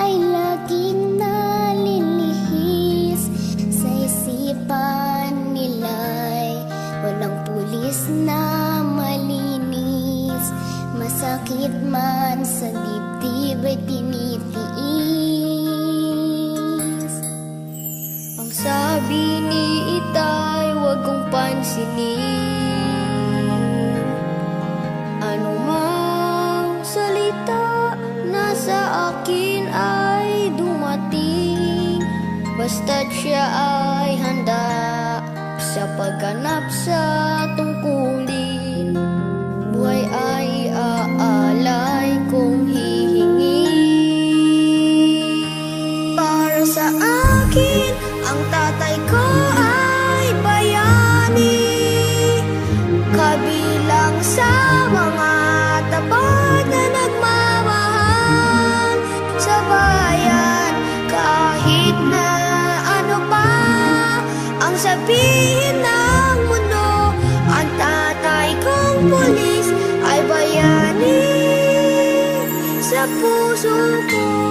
ay laging nalilihis sa isipan nila'y walang pulis na masakit man sa dibdib ay tinitiis. Ang sabi ni itay wag kong Basta't siya ay handa sa pagganap sa tungkulin sabihin ng mundo Ang tatay kong pulis ay bayani Sa puso ko